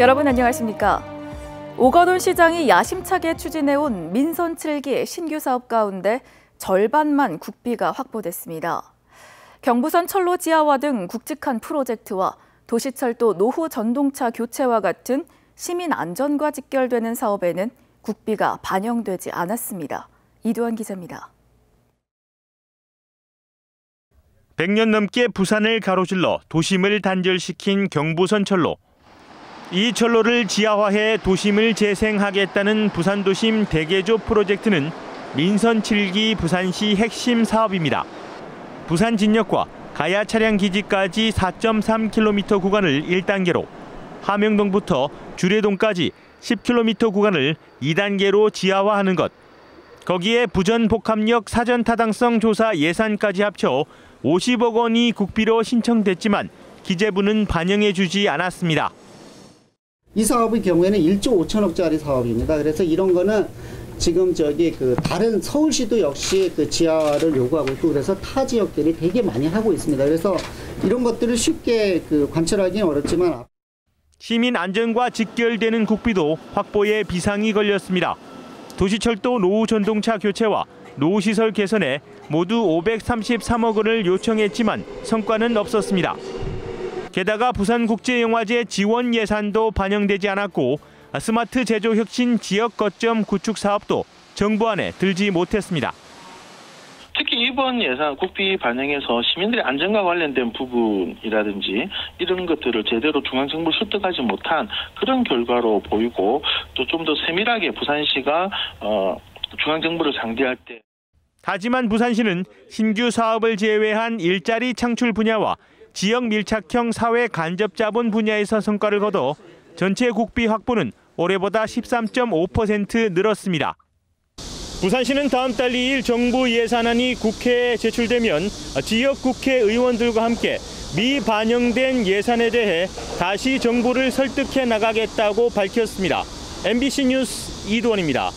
여러분 안녕하십니까? 오건훈 시장이 야심차게 추진해온 민선 7기 신규 사업 가운데 절반만 국비가 확보됐습니다. 경부선 철로 지하화 등 굵직한 프로젝트와 도시철도 노후 전동차 교체와 같은 시민 안전과 직결되는 사업에는 국비가 반영되지 않았습니다. 이두환 기자입니다. 100년 넘게 부산을 가로질러 도심을 단절시킨 경부선 철로. 이 철로를 지하화해 도심을 재생하겠다는 부산도심 대개조 프로젝트는 민선 7기 부산시 핵심 사업입니다. 부산 진역과 가야 차량 기지까지 4.3km 구간을 1단계로, 함영동부터 주례동까지 10km 구간을 2단계로 지하화하는 것. 거기에 부전 복합역 사전 타당성 조사 예산까지 합쳐 50억 원이 국비로 신청됐지만 기재부는 반영해 주지 않았습니다. 이 사업의 경우에는 1조 5천억짜리 사업입니다. 그래서 이런 거는 지금 저기 그 다른 서울시도 역시 그 지하를 요구하고 있고 그래서 타 지역들이 되게 많이 하고 있습니다. 그래서 이런 것들을 쉽게 그 관철하기는 어렵지만 시민 안전과 직결되는 국비도 확보에 비상이 걸렸습니다. 도시철도 노후 전동차 교체와 노후 시설 개선에 모두 533억 원을 요청했지만 성과는 없었습니다. 게다가 부산국제영화제 지원 예산도 반영되지 않았고 스마트 제조 혁신 지역 거점 구축 사업도 정부 안에 들지 못했습니다. 특히 이번 예산 국비 반영에서 시민들의 안전과 관련된 부분이라든지 이런 것들을 제대로 중앙정부 습득하지 못한 그런 결과로 보이고 또 좀 더 세밀하게 부산시가 어, 중앙정부를 상대할 때 하지만 부산시는 신규 사업을 제외한 일자리 창출 분야와 지역 밀착형 사회 간접 자본 분야에서 성과를 거둬 전체 국비 확보는 올해보다 13.5% 늘었습니다. 부산시는 다음 달 2일 정부 예산안이 국회에 제출되면 지역 국회의원들과 함께 미반영된 예산에 대해 다시 정부를 설득해 나가겠다고 밝혔습니다. MBC 뉴스 이두원입니다.